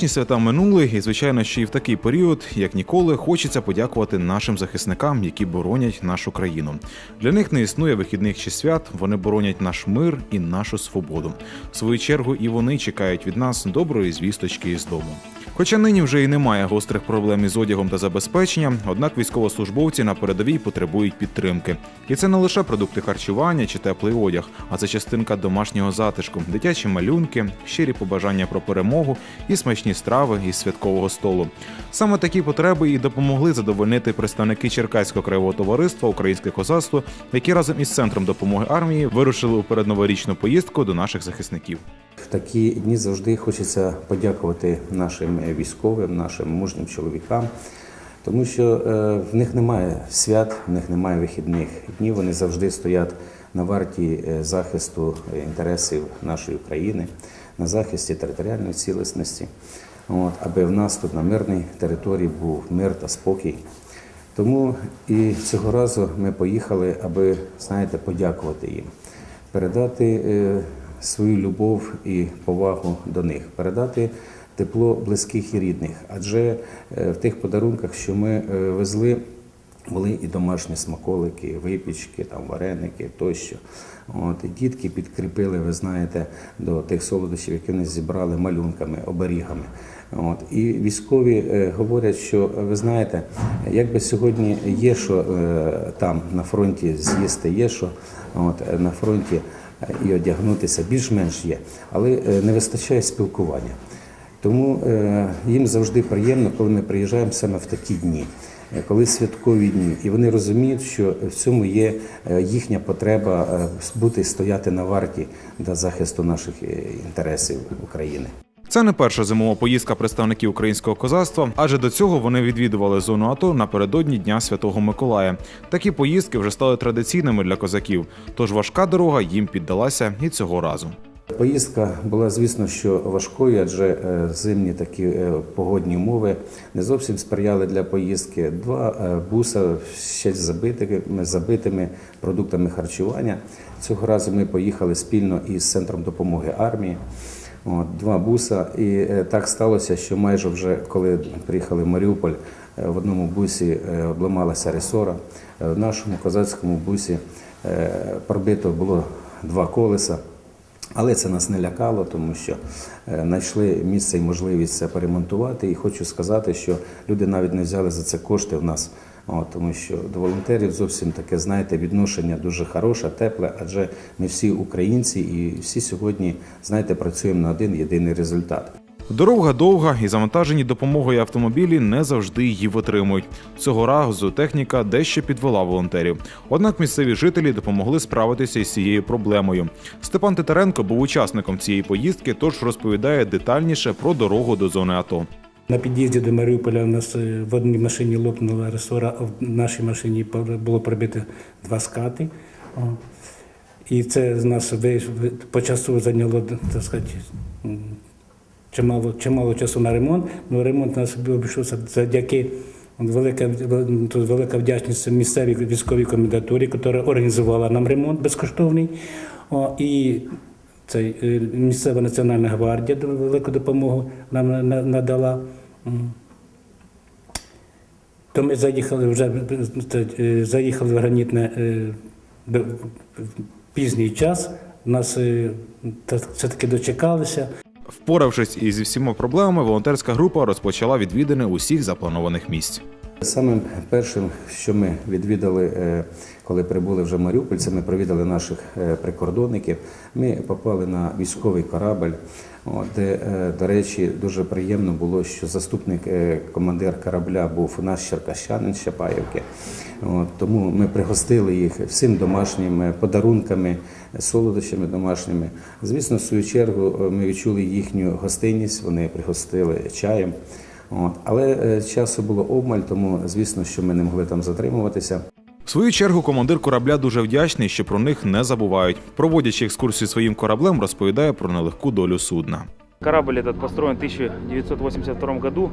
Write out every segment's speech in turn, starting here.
Новорічні свята минули, і звичайно, що і в такий період, як ніколи, хочеться подякувати нашим захисникам, які боронять нашу країну. Для них не існує вихідних чи свят. Вони боронять наш мир і нашу свободу. В свою чергу, і вони чекають від нас доброї звісточки із дому. Хоча нині вже і немає гострих проблем із одягом та забезпеченням, однак військовослужбовці на передовій потребують підтримки. І це не лише продукти харчування чи теплий одяг, а це частинка домашнього затишку, дитячі малюнки, щирі побажання про перемогу і смачні страви із святкового столу. Саме такі потреби і допомогли задовольнити представники Черкаського краєвого товариства Українське козацтво, які разом із центром допомоги армії вирушили у передноворічну поїздку до наших захисників. В такі дні завжди хочеться подякувати нашим військовим, нашим мужнім чоловікам, тому що е, в них немає свят, в них немає вихідних днів. Вони завжди стоять на варті е, захисту інтересів нашої країни, на захисті територіальної цілісності. От, аби в нас тут на мирній території був мир та спокій. Тому і цього разу ми поїхали, аби знаєте, подякувати їм, передати е, свою любов і повагу до них, передати тепло близьких і рідних. Адже е, в тих подарунках, що ми е, везли, були і домашні смаколики, випічки, там вареники тощо. От і дітки підкріпили, ви знаєте, до тих солодощів, які вони зібрали малюнками, оберігами. От і військові е, говорять, що ви знаєте, якби сьогодні є що е, там на фронті з'їсти, є що от на фронті е, і одягнутися більш-менш є, але не вистачає спілкування. Тому е, їм завжди приємно, коли ми приїжджаємо саме в такі дні, е, коли святкові дні, і вони розуміють, що в цьому є е, їхня потреба бути стояти на варті для захисту наших інтересів України. Це не перша зимова поїздка представників українського козацтва, адже до цього вони відвідували зону АТО напередодні Дня Святого Миколая. Такі поїздки вже стали традиційними для козаків, тож важка дорога їм піддалася і цього разу. Поїздка була, звісно, що важкою, адже е, зимні такі е, погодні умови не зовсім сприяли для поїздки. Два е, буса ще з забитими, забитими продуктами харчування. Цього разу ми поїхали спільно із центром допомоги армії. От, два буса, і так сталося, що майже вже коли приїхали в Маріуполь, в одному бусі обламалася ресора, в нашому козацькому бусі пробито було два колеса. Але це нас не лякало, тому що е, знайшли місце і можливість це поремонтувати. І хочу сказати, що люди навіть не взяли за це кошти в нас. От, тому що до волонтерів зовсім таке, знаєте, відношення дуже хороше, тепле, адже ми всі українці і всі сьогодні, знаєте, працюємо на один єдиний результат. Дорога довга і завантажені допомогою автомобілі не завжди її витримують. Цього разу техніка дещо підвела волонтерів. Однак місцеві жителі допомогли справитися із цією проблемою. Степан Титаренко був учасником цієї поїздки, тож розповідає детальніше про дорогу до зони АТО. На під'їзді до Маріуполя у нас е, в одній машині лопнула ресора, а в нашій машині було пробито два скати. І це з нас по часу зайняло, так сказати, чимало, чимало часу на ремонт. Ну, ремонт нас обійшовся завдяки велика, тут велика вдячність місцевій військовій комендатурі, яка організувала нам ремонт безкоштовний. О, і цей, е, місцева національна гвардія велику допомогу нам на- на- надала. То ми заїхали вже е, заїхали в гранітне е, в пізній час. Нас все-таки дочекалися. Впоравшись із всіма проблемами, волонтерська група розпочала відвідини усіх запланованих місць. Самим першим, що ми відвідали, е, коли прибули вже в Маріуполь, це ми провідали наших е, прикордонників. Ми попали на військовий корабль, де, е, до речі, дуже приємно було, що заступник е, командир корабля був наш черкащанин. От, тому ми пригостили їх всім домашніми подарунками, солодощами домашніми. Звісно, в свою чергу ми відчули їхню гостинність, вони пригостили чаєм. От. Але часу було обмаль, тому звісно, що ми не могли там затримуватися. В свою чергу командир корабля дуже вдячний, що про них не забувають. Проводячи екскурсію своїм кораблем, розповідає про нелегку долю судна. Корабль этот построен в 1982 году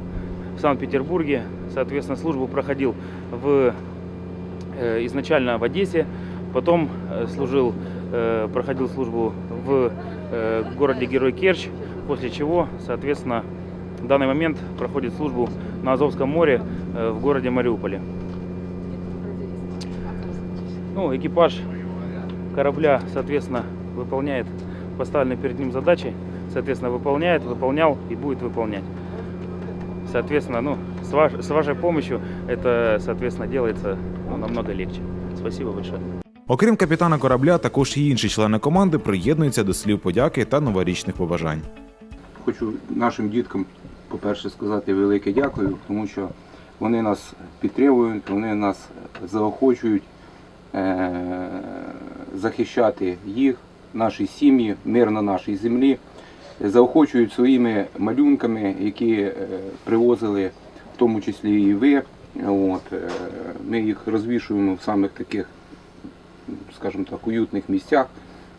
в Санкт-Петербурге. Соответственно, службу проходил в, э, изначально в Одессе, потом э, служил, э, проходил службу в э, городе Герой Керчь, после чего, соответственно, в данный момент проходит службу на Азовском море э, в городе Мариуполе. Ну, экипаж корабля, соответственно, выполняет поставленные перед ним задачи, соответственно, выполняет, выполнял и будет выполнять. Соответственно, ну, с, ваш- с вашей помощью это, соответственно, делается ну, намного легче. Спасибо большое. Окрім капітана корабля, також і інші члени команди приєднуються до слів подяки та новорічних побажань. Хочу нашим діткам, по-перше, сказати велике дякую, тому що вони нас підтримують, вони нас заохочують е- захищати їх, наші сім'ї, мир на нашій землі, заохочують своїми малюнками, які е, привозили, в тому числі і ви. От, е, ми їх розвішуємо в самих таких, скажімо так, уютних місцях.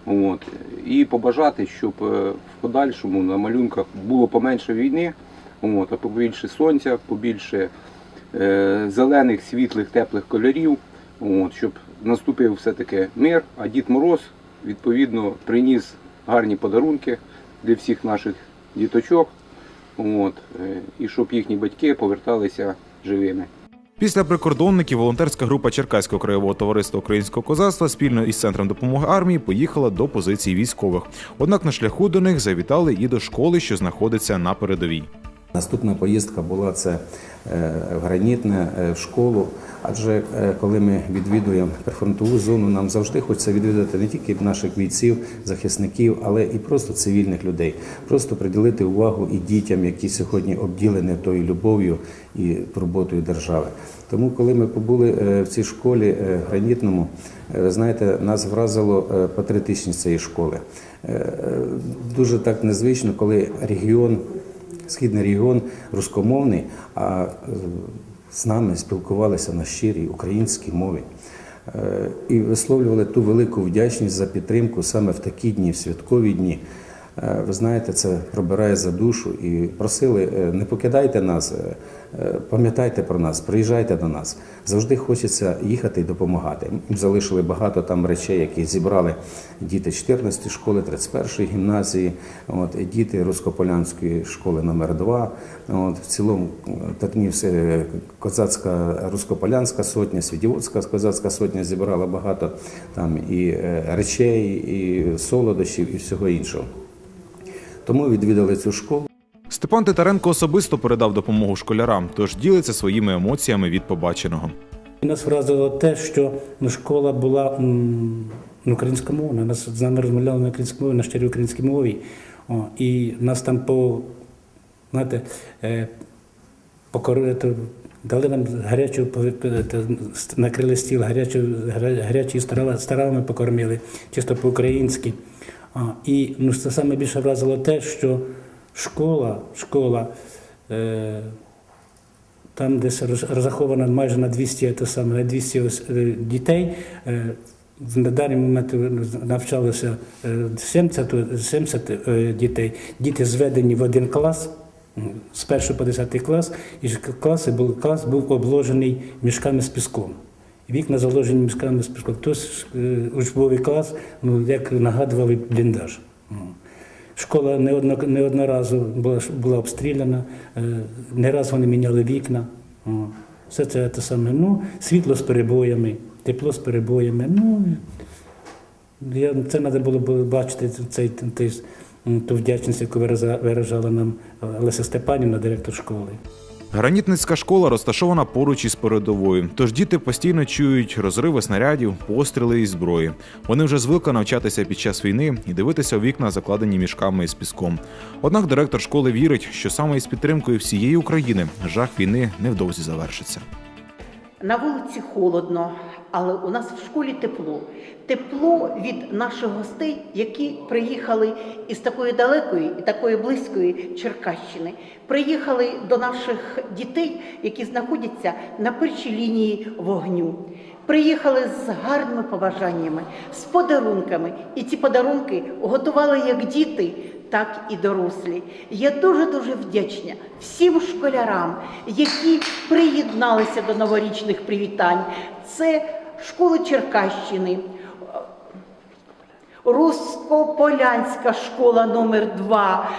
От. І побажати, щоб е, в подальшому на малюнках було поменше війни, от, а побільше сонця, побільше е, зелених, світлих, теплих кольорів, от, щоб наступив все-таки мир, а Дід Мороз відповідно приніс гарні подарунки для всіх наших діточок, от, е, і щоб їхні батьки поверталися живими. Після прикордонників волонтерська група Черкаського краєвого товариства українського козацтва спільно із центром допомоги армії поїхала до позицій військових. Однак на шляху до них завітали і до школи, що знаходиться на передовій. Наступна поїздка була це е, в гранітне е, в школу. Адже е, коли ми відвідуємо прифронтову зону, нам завжди хочеться відвідати не тільки наших бійців, захисників, але і просто цивільних людей. Просто приділити увагу і дітям, які сьогодні обділені тою любов'ю і турботою держави. Тому, коли ми побули е, в цій школі е, гранітному, е, ви знаєте, нас вразило е, патріотичність цієї школи. Е, е, Дуже так незвично, коли регіон східний регіон рускомовний, а е, з нами спілкувалися на щирій українській мові. Е, І висловлювали ту велику вдячність за підтримку саме в такі дні, в святкові дні. Е, Ви знаєте, це пробирає за душу і просили, е, не покидайте нас, е, пам'ятайте про нас, приїжджайте до нас. Завжди хочеться їхати і допомагати. Залишили багато там речей, які зібрали діти 14 школи, 31 гімназії, от, діти Рускополянської школи номер 2 От, в цілому Татнівська е, козацька Рускополянська сотня, Свідівоцька козацька сотня зібрала багато там і речей, і солодощів, і всього іншого. Тому відвідали цю школу. Степан Титаренко особисто передав допомогу школярам, тож ділиться своїми емоціями від побаченого. Нас вразило те, що школа була українськомовна. Нас з нами розмовляли на українській мові, на щирій українській мові. О, і нас там по, знаєте, е, покори- то дали нам гарячу, пові- накрили стіл, гарячу, гаря- гарячі стравами покормили, чисто по-українськи. І ну, це саме більше вразило те, що школа, школа е, там десь роз- розраховано майже на 200, те саме, на 200 ос- е, дітей. Е, На даний момент е, навчалося е, 70, 70 е, дітей. Діти зведені в один клас, з 1 по 10 клас, і класи був, клас був обложений мішками з піском. Вікна заложені мішками з. Тобто е, учбовий клас, ну, як нагадували бліндаж. М. Школа неодно- неодноразово була, була обстріляна, е, не раз вони міняли вікна. Все це те саме. Ну, світло з перебоями, тепло з перебоями. Ну, я, це треба було бачити цей, цей, ту вдячність, яку виражала нам Леся Степанівна, директор школи. Гранітницька школа розташована поруч із передовою, тож діти постійно чують розриви снарядів, постріли і зброї. Вони вже звикли навчатися під час війни і дивитися у вікна, закладені мішками із піском. Однак директор школи вірить, що саме із підтримкою всієї України жах війни невдовзі завершиться. На вулиці холодно, але у нас в школі тепло. Тепло від наших гостей, які приїхали із такої далекої і такої близької Черкащини. Приїхали до наших дітей, які знаходяться на першій лінії вогню. Приїхали з гарними побажаннями, з подарунками. І ці подарунки готували як діти, так і дорослі. Я дуже дуже вдячна всім школярам, які приєдналися до новорічних привітань. Це школи Черкащини, Руськополянська школа номер 2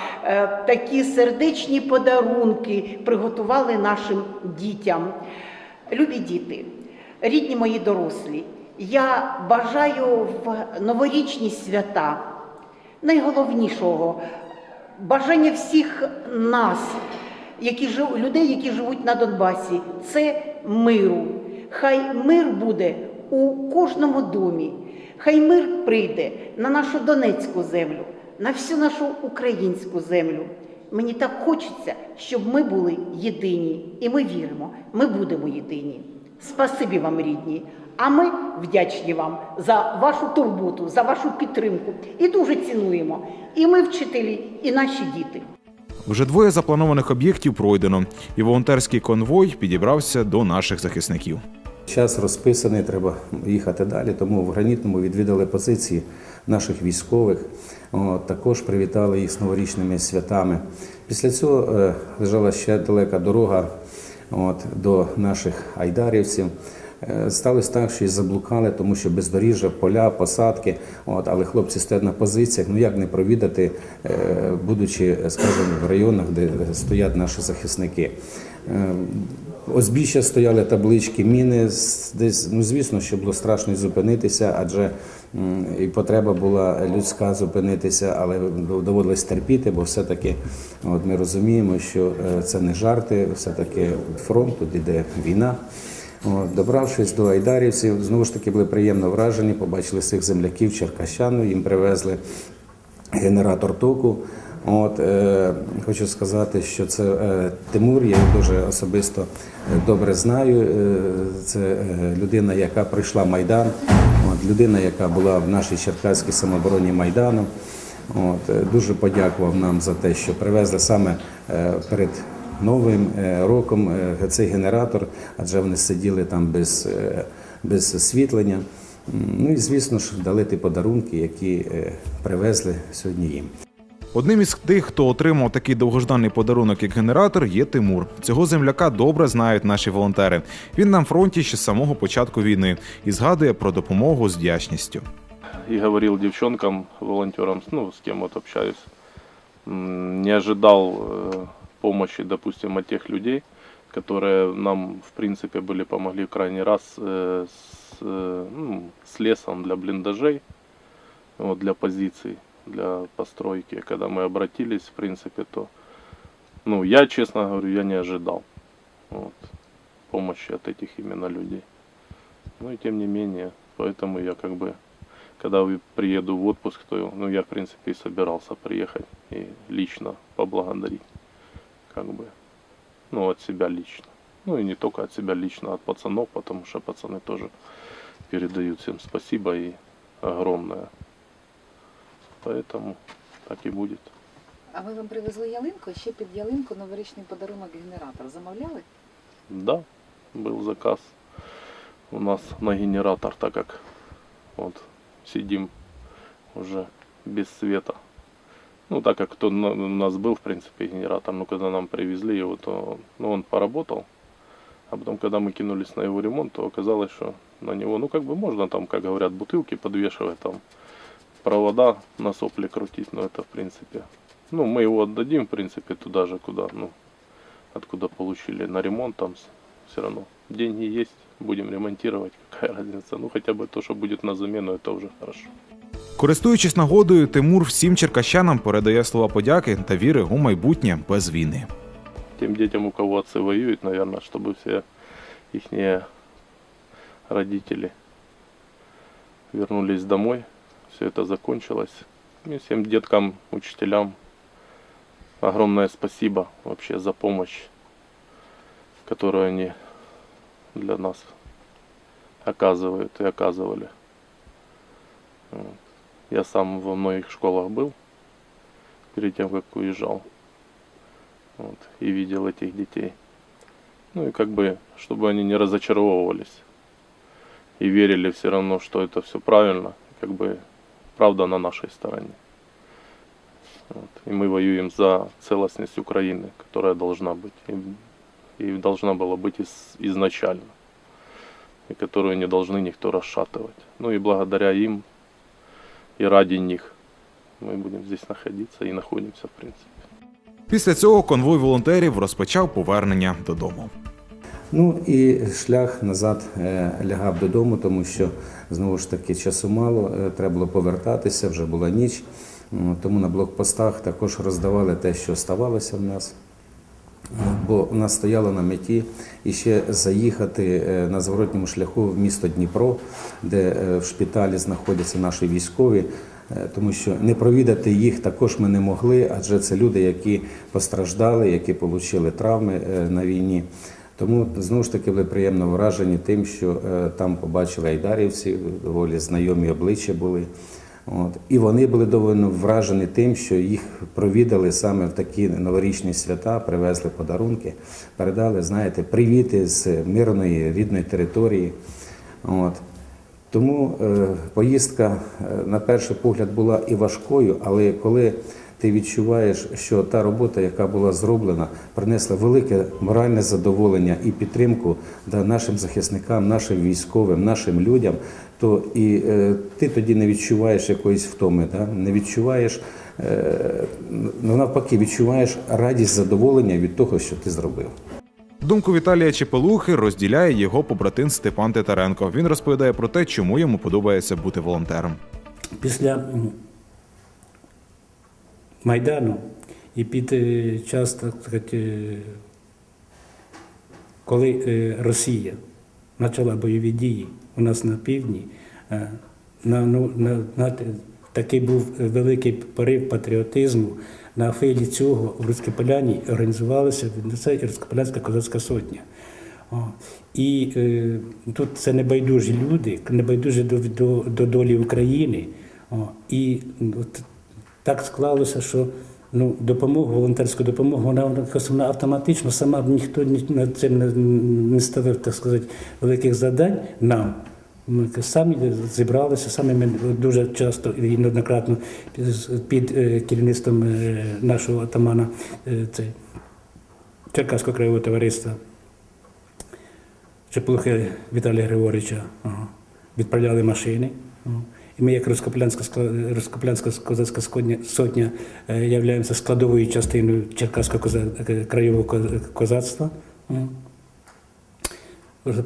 Такі сердечні подарунки приготували нашим дітям. Любі діти, рідні мої дорослі, я бажаю в новорічні свята найголовнішого бажання всіх нас, які людей, які живуть на Донбасі, це миру. Хай мир буде у кожному домі. Хай мир прийде на нашу Донецьку землю, на всю нашу українську землю. Мені так хочеться, щоб ми були єдині, і ми віримо, ми будемо єдині. Спасибі вам, рідні. А ми вдячні вам за вашу турботу, за вашу підтримку і дуже цінуємо. І ми, вчителі, і наші діти. Вже двоє запланованих об'єктів пройдено, і волонтерський конвой підібрався до наших захисників. Час розписаний, треба їхати далі. Тому в гранітному відвідали позиції наших військових. От, також привітали їх з новорічними святами. Після цього е, лежала ще далека дорога от, до наших айдарівців. Е, Сталося так, що і заблукали, тому що бездоріжжя, поля, посадки. От, але хлопці стоять на позиціях. Ну як не провідати, е, будучи, скажімо, в районах, де стоять наші захисники. Е, Озбіща стояли таблички, міни десь. Ну звісно, що було страшно зупинитися, адже і потреба була людська зупинитися, але доводилось терпіти, бо все-таки от ми розуміємо, що е, це не жарти, все-таки фронт, тут іде війна. Добравшись до айдарівців, знову ж таки були приємно вражені, побачили цих земляків черкащану, їм привезли генератор току. От, е, хочу сказати, що це е, Тимур, я його дуже особисто е, добре знаю. Е, це е, людина, яка пройшла Майдан, от, людина, яка була в нашій черкаській самообороні Майдану. От, е, дуже подякував нам за те, що привезли саме е, перед новим роком цей генератор, адже вони сиділи там без, без освітлення. Ну і звісно ж дали ті подарунки, які привезли сьогодні їм. Одним із тих, хто отримав такий довгожданий подарунок, як генератор, є Тимур. Цього земляка добре знають наші волонтери. Він на фронті ще з самого початку війни і згадує про допомогу з вдячністю. и говорил девчонкам, волонтерам, ну, с кем вот общаюсь, м, не ожидал э, помощи, допустим, от тех людей, которые нам, в принципе, были помогли в крайний раз э, с, э, ну, с лесом для блиндажей, вот, для позиций, Для постройки. Когда мы обратились, в принципе, то, ну, я, честно говорю, я не ожидал вот, помощи от этих именно людей. Ну и тем не менее, поэтому я как бы когда приеду в отпуск, то ну, я, в принципе, и собирался приехать и лично поблагодарить. Как бы. Ну, от себя лично. Ну, и не только от себя лично, а от пацанов, потому что пацаны тоже передают всем спасибо и огромное. Поэтому так и будет. А ми вам привезли ялинку, ще під ялинку новорічний подарунок генератор. Замовляли? Да, был заказ у нас на генератор, так как вот сидим уже без света. Ну, так как то на- у нас был, в принципе, генератор, но когда нам привезли его, то ну, он поработал. А потом, когда мы кинулись на его ремонт, то оказалось, что на него, ну, как бы можно там, как говорят, бутылки подвешивать, там, провода на сопли крутить, но это, в принципе, ну, мы его отдадим, в принципе, туда же, куда, ну, откуда получили на ремонт, там все равно деньги есть, будем ремонтировать, какая разница. Ну хотя бы то, что будет на замену, это уже хорошо. Користуючись нагодою, Тимур всім черкащанам передає слова подяки та віри у майбутнє без війни. Тем детям, у кого отцы воюют, наверное, чтобы все их родители вернулись домой, Все это закончилось. И всем деткам, учителям огромное спасибо вообще за помощь, которую они для нас оказывают и оказывали. Я сам во многих школах был перед тем, как уезжал. Вот, и видел этих детей. Ну и как бы, чтобы они не разочаровывались и верили все равно, что это все правильно, как бы правда на нашей стороне. Вот. И мы воюем за целостность Украины, которая должна быть. И, и должна была быть из- изначально. И которую не должны никто расшатывать. Ну и благодаря им и ради них мы будем здесь находиться и находимся, в принципе. Після цього конвой волонтерів розпочав повернення додому. Ну і шлях назад е, лягав додому, тому що знову ж таки часу мало, е, треба було повертатися, вже була ніч. Тому на блокпостах також роздавали те, що ставалося в нас. Бо у нас стояло на меті іще заїхати е, на зворотньому шляху в місто Дніпро, де в шпиталі знаходяться наші військові, тому що не провідати їх також ми не могли, адже це люди, які постраждали, які отримали травми на війні. Тому знову ж таки були приємно вражені тим, що е, там побачили айдарівці, доволі знайомі обличчя були. От. І вони були доволі вражені тим, що їх провідали саме в такі новорічні свята, привезли подарунки, передали, знаєте, привіти з мирної рідної території. От. Тому е, поїздка е, на перший погляд була і важкою, але коли ти відчуваєш, що та робота, яка була зроблена, принесла велике моральне задоволення і підтримку да, нашим захисникам, нашим військовим, нашим людям, то і е, ти тоді не відчуваєш якоїсь втоми, да? не відчуваєш, е, ну, навпаки, відчуваєш радість, задоволення від того, що ти зробив. Думку Віталія Чепелухи розділяє його побратим Степан Титаренко. Він розповідає про те, чому йому подобається бути волонтером. Після Майдану і під е, час, так сказати, коли е, Росія почала бойові дії у нас на півдні, е, на, ну, на, на, такий був великий порив патріотизму. На хвилі цього в Руській Поляні організувалася це Руськополянська козацька сотня. О, і е, тут це небайдужі люди, небайдужі до, до, до долі України. О, і от так склалося, що ну, допомогу, волонтерську допомогу, вона, вона автоматично сама ніхто над цим не, не ставив, так сказати, великих завдань нам. Ми самі зібралися, самі ми дуже часто і неоднократно під, е, керівництвом е, нашого атамана е, цей, Черкаського краєвого товариства Чеплухи Віталія Григоровича відправляли машини. Ми, як Роскоплянська, скла- козацька сотня, сотня е, являємося складовою частиною Черкаського е, краєвого козацтва.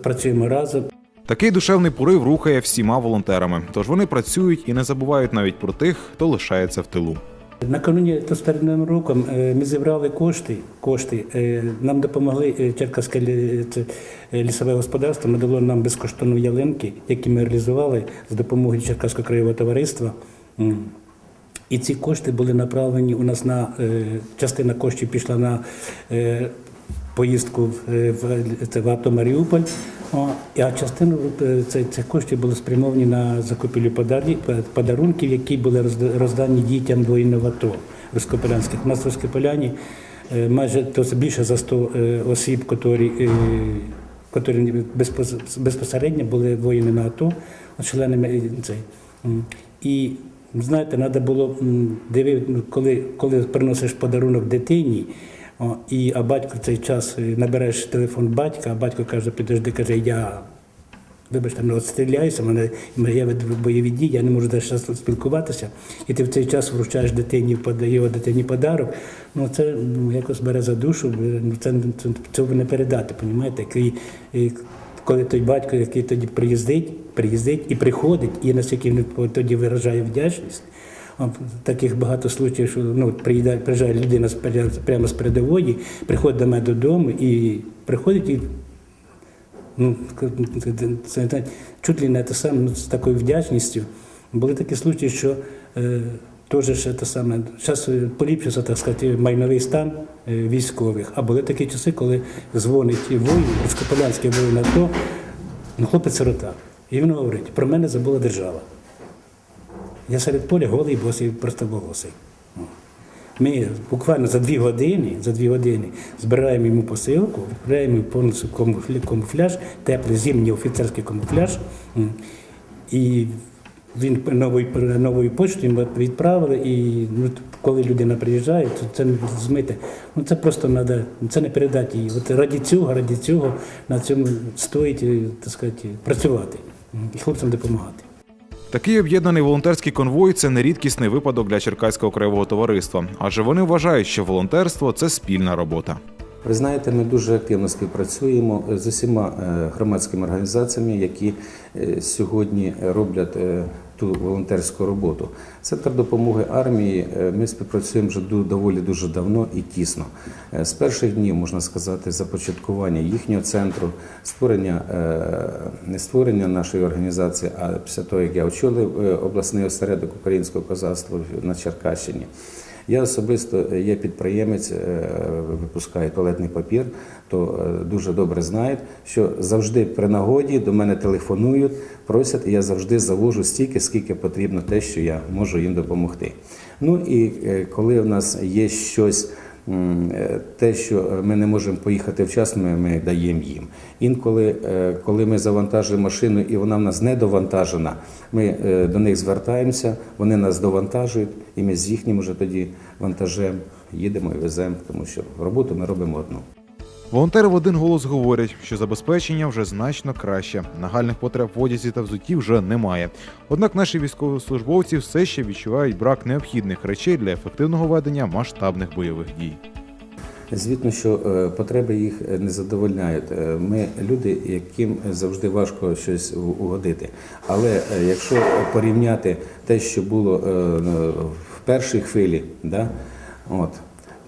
Працюємо разом. Такий душевний порив рухає всіма волонтерами, тож вони працюють і не забувають навіть про тих, хто лишається в тилу. Накануні то з роком е, ми зібрали кошти. кошти. е, Нам допомогли е, Черкаське лісове господарство, надало нам безкоштовно ялинки, які ми реалізували з допомогою Черкаського краєвого товариства. І ці кошти були направлені у нас на частина коштів пішла на поїздку в, е, а частину е, це кошти були спрямовані на закупівлю подарунків, які були роздані дітям воїнів АТО Руськополянських. У нас в Руськополяні е, майже то більше за 100 е, осіб, які, які безпос- безпосередньо були воїнами АТО, членами цей. І знаєте, треба було коли, коли приносиш подарунок дитині. О, і, а батько в цей час е, набереш телефон батька, а батько каже, підожди, каже, я вибачте, мене стріляюся, мене, я веду бойові дії, я не можу зараз спілкуватися. І ти в цей час вручаєш дитині його дитині подарок. Ну це ну, якось бере за душу, ну, це, цього не передати? Який, е, коли той батько, який тоді приїздить, приїздить і приходить, і наскільки він тоді виражає вдячність. Таких багато случаїв, що ну, приїжджає, приїжджає людина з прямо з передової, приходить до мене додому і приходить і ну, це, чуть ли не те саме ну, з такою вдячністю. Були такі случаї, що е, теж ще те саме, зараз поліпшився, так сказати, майновий стан е, військових. А були такі часи, коли дзвонить воїн, Скополянський воїн АТО, ну, хлопець сирота. І він говорить, про мене забула держава. Я серед поля голий босий, просто волосий. Ми буквально за дві години, за дві години збираємо йому посилку, йому повністю камуфля- камуфляж, теплий зимній офіцерський камуфляж. І він новою, новою поштою ми відправили. І ну, коли людина приїжджає, то це не змити. Ну це просто треба, це не передати їй. От раді цього, раді цього на цьому стоїть, е, так сказати, працювати і хлопцям допомагати. Такий об'єднаний волонтерський конвой це не рідкісний випадок для Черкаського краєвого товариства, адже вони вважають, що волонтерство це спільна робота. Ви знаєте, ми дуже активно співпрацюємо з усіма е, громадськими організаціями, які е, сьогодні роблять е, ту волонтерську роботу. Центр допомоги армії. е, Ми співпрацюємо вже доволі дуже давно і тісно. Е, З перших днів можна сказати, започаткування їхнього центру, створення е, не створення нашої організації, а після того як я очолив обласний осередок українського козацтва на Черкащині. Я особисто е, є підприємець, е, випускаю туалетний папір, то е, дуже добре знають, що завжди при нагоді до мене телефонують, просять, і я завжди завожу стільки, скільки потрібно те, що я можу їм допомогти. Ну і е, коли в нас є щось. Е, Те, що ми не можемо поїхати вчасно, ми, даємо їм. Інколи, е, коли ми завантажуємо машину і вона в нас не довантажена, ми е, до них звертаємося, вони нас довантажують, і ми з їхнім вже тоді вантажем їдемо і веземо, тому що роботу ми робимо одну. Волонтери в один голос говорять, що забезпечення вже значно краще. Нагальних потреб в одязі та взутті вже немає. Однак наші військовослужбовці все ще відчувають брак необхідних речей для ефективного ведення масштабних бойових дій. Звітно, що е, потреби їх е, не задовольняють. Е, Ми люди, яким завжди важко щось угодити. Але якщо порівняти те, що було в першій хвилі, да, от,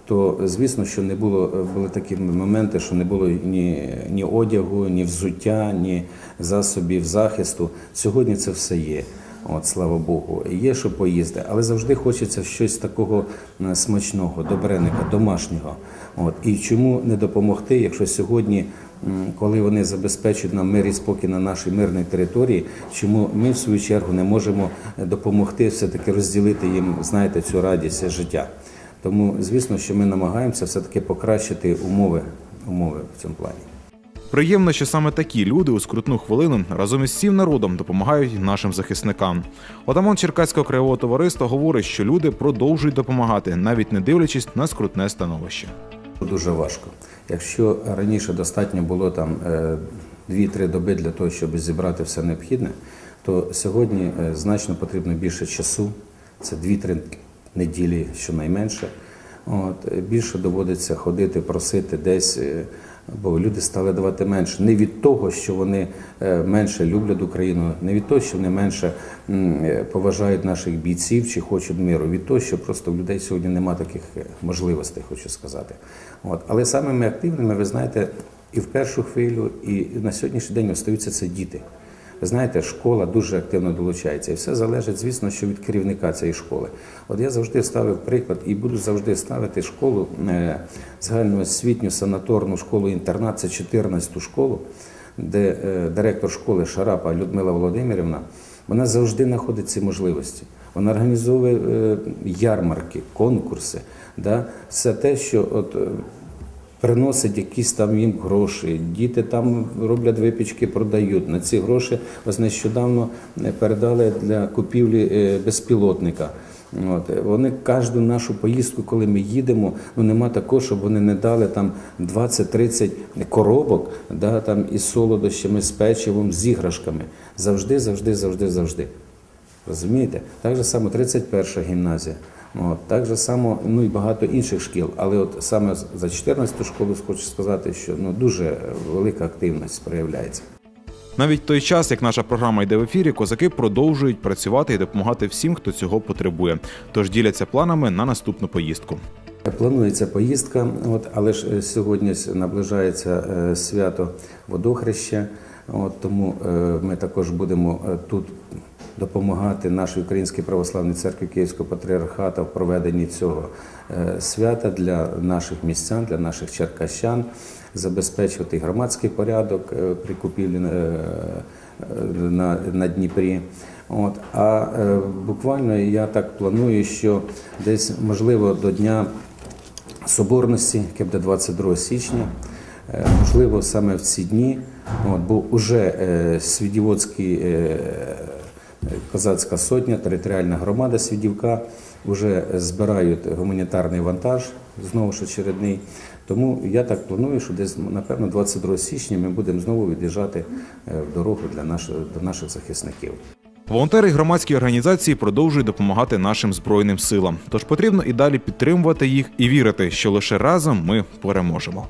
то звісно, що не було були такі моменти, що не було ні, ні одягу, ні взуття, ні засобів захисту. Сьогодні це все є. От, слава Богу, є що поїсти, але завжди хочеться щось такого е, смачного, добреника, домашнього. От і чому не допомогти, якщо сьогодні, коли вони забезпечують нам мир і спокій на нашій мирній території, чому ми в свою чергу не можемо е, допомогти все таки розділити їм, знаєте, цю радість життя. Тому, звісно, що ми намагаємося все таки покращити умови, умови в цьому плані. Приємно, що саме такі люди у скрутну хвилину разом із всім народом допомагають нашим захисникам. Отаман Черкаського краєвого товариства говорить, що люди продовжують допомагати, навіть не дивлячись на скрутне становище. Дуже важко. Якщо раніше достатньо було там е, 2-3 доби для того, щоб зібрати все необхідне, то сьогодні е, значно потрібно більше часу. Це 2-3 неділі щонайменше. От, е, більше доводиться ходити, просити десь, е, бо люди стали давати менше. Не від того, що вони е, менше люблять Україну, не від того, що вони менше поважають наших бійців чи хочуть миру, від того, що просто в людей сьогодні немає таких можливостей, хочу сказати. От. Але самими активними, ви знаєте, і в першу хвилю, і на сьогоднішній день остаються це діти. Знаєте, школа дуже активно долучається, і все залежить, звісно, що від керівника цієї школи. От я завжди ставив приклад і буду завжди ставити школу е, загальноосвітню санаторну школу інтернат, це 14-ту школу, де е, директор школи Шарапа Людмила Володимирівна, вона завжди знаходить ці можливості. Вона організовує е, ярмарки, конкурси, все те, що. Приносить якісь там їм гроші. Діти там роблять випічки, продають. На ці гроші ось нещодавно е, передали для купівлі е, безпілотника. От. е, Вони кожну нашу поїздку, коли ми їдемо, ну нема такого, щоб вони не дали там 20-30 коробок да, там, із солодощами, з печивом, з іграшками. Завжди, завжди, завжди, завжди. Розумієте? Так же само 31 гімназія. От, так же само, ну і багато інших шкіл. Але от саме за 14 школу хочу сказати, що ну, дуже велика активність проявляється. Навіть той час, як наша програма йде в ефірі, козаки продовжують працювати і допомагати всім, хто цього потребує. Тож діляться планами на наступну поїздку. Планується поїздка, от, але ж е, сьогодні наближається е, свято водохреща, от, тому е, ми також будемо тут допомагати нашій Українській православній церкві Київського патріархату в проведенні цього е, свята для наших містян, для наших черкащан, забезпечувати громадський порядок е, при купівлі е, на, на Дніпрі. От, а буквально я так планую, що десь можливо до Дня Соборності, яке буде 22 січня, можливо, саме в ці дні, от, бо вже е, Свідівоцький е, козацька сотня, територіальна громада Свідівка вже збирають гуманітарний вантаж, знову ж очередний. Тому я так планую, що десь, напевно, 22 січня ми будемо знову від'їжджати е, в дорогу для наших, до наших захисників. Волонтери і громадські організації продовжують допомагати нашим збройним силам. Тож потрібно і далі підтримувати їх і вірити, що лише разом ми переможемо.